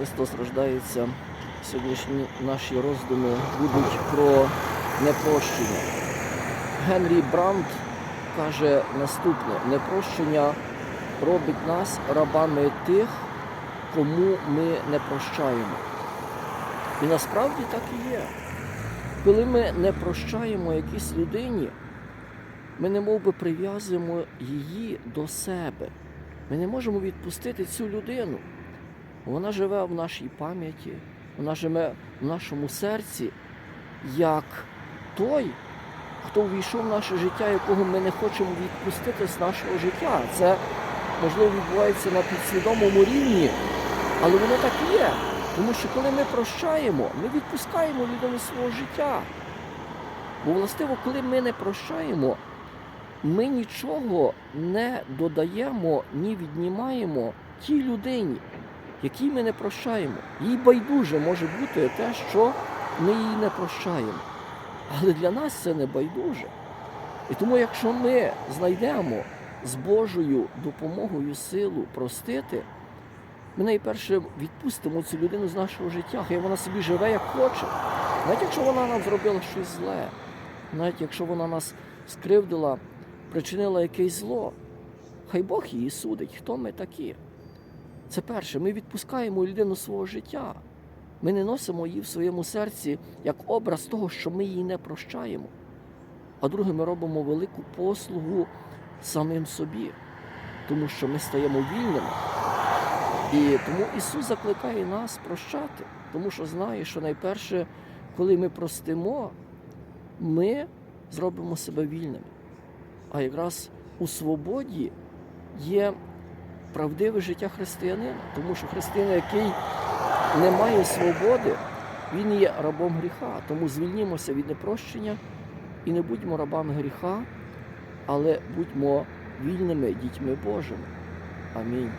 Христос рождається. Сьогоднішні наші роздуми будуть про непрощення. Генрі Брандт каже наступне: непрощення робить нас рабами тих, кому ми не прощаємо. І насправді так і є. Коли ми не прощаємо якійсь людині, ми не би прив'язуємо її до себе. Ми не можемо відпустити цю людину. Вона живе в нашій пам'яті, вона живе в нашому серці, як той, хто увійшов в наше життя, якого ми не хочемо відпустити з нашого життя. Це можливо відбувається на підсвідомому рівні, але воно так і є. Тому що коли ми прощаємо, ми відпускаємо людину свого життя. Бо властиво, коли ми не прощаємо, ми нічого не додаємо, ні віднімаємо тій людині, якій ми не прощаємо. Їй байдуже може бути те, що ми їй не прощаємо. Але для нас це не байдуже. І тому, якщо ми знайдемо з Божою допомогою силу простити, ми найперше відпустимо цю людину з нашого життя, хай вона собі живе як хоче. Навіть якщо вона нам зробила щось зле, навіть якщо вона нас скривдила, причинила якесь зло, хай Бог її судить, хто ми такі. Це перше, ми відпускаємо людину свого життя. Ми не носимо її в своєму серці як образ того, що ми її не прощаємо. А друге, ми робимо велику послугу самим собі, тому що ми стаємо вільними. І тому Ісус закликає нас прощати, тому що знає, що найперше, коли ми простимо, ми зробимо себе вільними. А якраз у свободі є правдиве життя християнина, тому що християнин, який не має свободи, він є рабом гріха. Тому звільнімося від непрощення і не будьмо рабами гріха, але будьмо вільними дітьми Божими. Амінь.